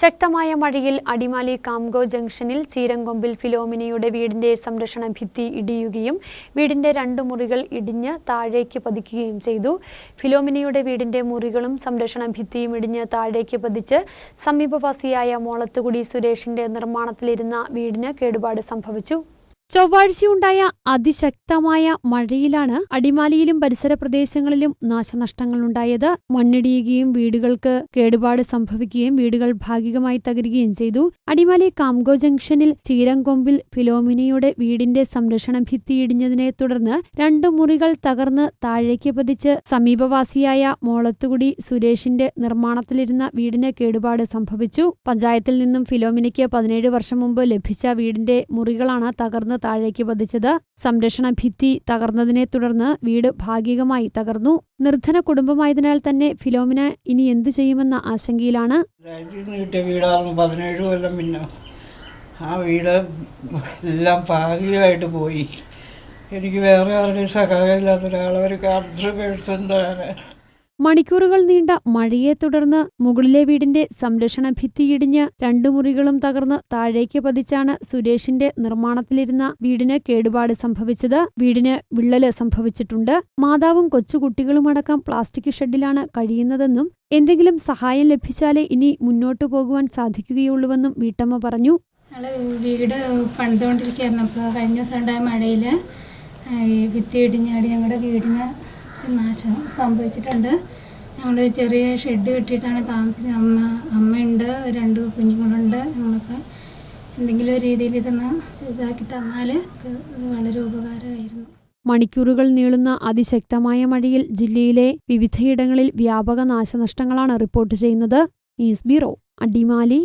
ശക്തമായ മഴയിൽ അടിമാലി കാംഗോ ജംഗ്ഷനിൽ ചീരങ്കൊമ്പിൽ ഫിലോമിനയുടെ വീടിന്റെ സംരക്ഷണ ഭിത്തി ഇടിയുകയും വീടിന്റെ രണ്ട് മുറികൾ ഇടിഞ്ഞ് താഴേക്ക് പതിക്കുകയും ചെയ്തു. ഫിലോമിനയുടെ വീടിന്റെ മുറികളും സംരക്ഷണ ഭിത്തിയും ഇടിഞ്ഞ് താഴേക്ക് പതിച്ച് സമീപവാസിയായ മോളത്തുകുടി സുരേഷിന്റെ നിർമ്മാണത്തിലിരുന്ന വീടിന് കേടുപാട് സംഭവിച്ചു. ചൊവ്വാഴ്ചയുണ്ടായ അതിശക്തമായ മഴയിലാണ് അടിമാലിയിലും പരിസര പ്രദേശങ്ങളിലും നാശനഷ്ടങ്ങളുണ്ടായത്. മണ്ണിടിയുകയും വീടുകൾക്ക് കേടുപാട് സംഭവിക്കുകയും വീടുകൾ ഭാഗികമായി തകരുകയും ചെയ്തു. അടിമാലി കാംഗോ ജംഗ്ഷനിൽ ചീരംകൊമ്പിൽ ഫിലോമിനയുടെ വീടിന്റെ സംരക്ഷണ ഭിത്തി ഇടിഞ്ഞതിനെ തുടർന്ന് രണ്ടു മുറികൾ തകർന്ന് താഴേക്ക് പതിച്ച് സമീപവാസിയായ മോളത്തുകുടി സുരേഷിന്റെ നിർമ്മാണത്തിലിരുന്ന വീടിന് കേടുപാട് സംഭവിച്ചു. പഞ്ചായത്തിൽ നിന്നും ഫിലോമിനയ്ക്ക് പതിനേഴ് വർഷം മുമ്പ് ലഭിച്ച വീടിന്റെ മുറികളാണ് തകർന്ന് താഴേക്ക് പതിച്ചത് സംരക്ഷണ ഭിത്തി തകർന്നതിനെ തുടർന്ന് വീട് ഭാഗികമായി തകർന്നു. നിർധന കുടുംബമായതിനാൽ തന്നെ ഫിലോമിന ഇനി എന്തു ചെയ്യുമെന്ന ആശങ്കയിലാണ്. കൊല്ലം ആ വീട് എല്ലാം ഭാഗികമായിട്ട് പോയി. എനിക്ക് വേറെ ആരുടെയും സഹായമില്ലാത്ത ഒരാളെ ഒരു കാർഡർ പേഴ്സന്റാണ് മണിക്കൂറുകൾ നീണ്ട മഴയെ തുടർന്ന് മുകളിലെ വീടിന്റെ സംരക്ഷണ ഭിത്തി ഇടിഞ്ഞ് രണ്ടു മുറികളും തകർന്ന് താഴേക്ക് പതിച്ചാണ് സുരേഷിന്റെ നിർമ്മാണത്തിലിരുന്ന വീടിന് കേടുപാട് സംഭവിച്ചത്. വീടിന് വിള്ളൽ സംഭവിച്ചിട്ടുണ്ട്. മാതാവും കൊച്ചുകുട്ടികളുമടക്കം പ്ലാസ്റ്റിക് ഷെഡിലാണ് കഴിയുന്നതെന്നും എന്തെങ്കിലും സഹായം ലഭിച്ചാലേ ഇനി മുന്നോട്ടു പോകുവാൻ സാധിക്കുകയുള്ളൂവെന്നും വീട്ടമ്മ പറഞ്ഞു. വീട് പണിതുകൊണ്ടിരിക്കുകയായിരുന്നു. അപ്പോൾ കഴിഞ്ഞ ദിവസം ഉണ്ടായ മഴയിൽ ഭിത്തി ഇടിഞ്ഞാടി ഞങ്ങളുടെ വീടിന് നാശം സംഭവിച്ചിട്ടുണ്ട്. ഞങ്ങൾ ചെറിയ ഷെഡ് കെട്ടിയിട്ടാണ് താമസിക്കുന്നത്. അമ്മ അമ്മയുണ്ട് രണ്ട് കുഞ്ഞുങ്ങളുണ്ട്. ഞങ്ങൾക്ക് എന്തെങ്കിലും ഒരു രീതിയിൽ ഇതൊന്ന് ഇതാക്കി തന്നാൽ ഇത് വളരെ ഉപകാരമായിരുന്നു. മണിക്കൂറുകൾ നീളുന്ന അതിശക്തമായ മഴയിൽ ജില്ലയിലെ വിവിധയിടങ്ങളിൽ വ്യാപക നാശനഷ്ടങ്ങളാണ് റിപ്പോർട്ട് ചെയ്യുന്നത്. News bureau Adimali.